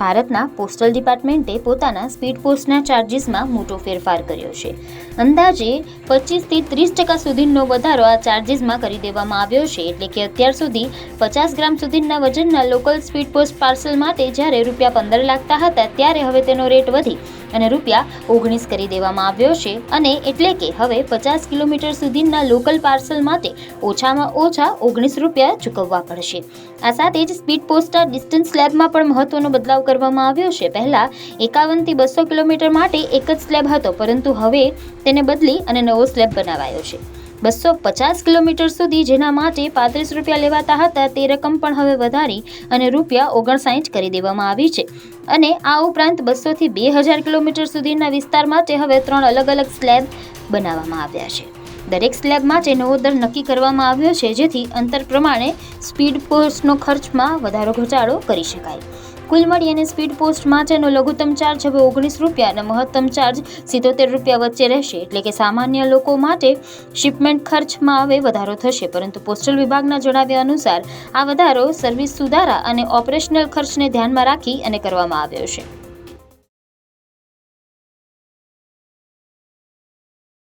ભારતના પોસ્ટલ ડિપાર્ટમેન્ટે પોતાના સ્પીડ પોસ્ટના ચાર્જિસમાં મોટો ફેરફાર કર્યો છે. અંદાજે પચીસથી ત્રીસ ટકા સુધીનો વધારો આ ચાર્જીસમાં કરી દેવામાં આવ્યો છે. એટલે કે અત્યાર સુધી પચાસ ગ્રામ સુધીના વજનના લોકલ સ્પીડ પોસ્ટ પાર્સલ માટે જ્યારે રૂપિયા પંદર લાગતા હતા ત્યારે હવે તેનો રેટ વધી અને રૂપિયા ઓગણીસ કરી દેવામાં આવ્યો છે. અને એટલે કે હવે પચાસ કિલોમીટર સુધીના લોકલ પાર્સલ માટે ઓછામાં ઓછા ઓગણીસ રૂપિયા ચૂકવવા પડશે. આ સાથે જ સ્પીડ પોસ્ટના ડિસ્ટન્સ સ્લેબમાં પણ મહત્વનો બદલાવ કરવામાં આવ્યો છે. પહેલાં એકાવનથી બસો કિલોમીટર માટે એક જ સ્લેબ હતો, પરંતુ હવે તેને બદલી અને નવો સ્લેબ બનાવાયો છે. બસો પચાસ કિલોમીટર સુધી જેના માટે પાંત્રીસ રૂપિયા લેવાતા હતા તે રકમ પણ હવે વધારી અને રૂપિયા ઓગણસાઠ કરી દેવામાં આવી છે. અને આ ઉપરાંત બસોથી બે હજાર કિલોમીટર સુધીના વિસ્તાર માટે હવે ત્રણ અલગ અલગ સ્લેબ બનાવવામાં આવ્યા છે. દરેક સ્લેબ માટે નવો દર નક્કી કરવામાં આવ્યો છે જેથી અંતર પ્રમાણે સ્પીડ પોસ્ટનો ખર્ચમાં વધારો ઘટાડો કરી શકાય. કુલ મળીને સ્પીડ પોસ્ટ માટેનો લઘુત્તમ ચાર્જ હવે ઓગણીસ રૂપિયા અને મહત્તમ ચાર્જ સિત્તોતેર રૂપિયા વચ્ચે રહેશે. એટલે કે સામાન્ય લોકો માટે શિપમેન્ટ ખર્ચમાં હવે વધારો થશે. પરંતુ પોસ્ટલ વિભાગના જણાવ્યા અનુસાર આ વધારો સર્વિસ સુધારા અને ઓપરેશનલ ખર્ચને ધ્યાનમાં રાખી અને કરવામાં આવ્યો છે.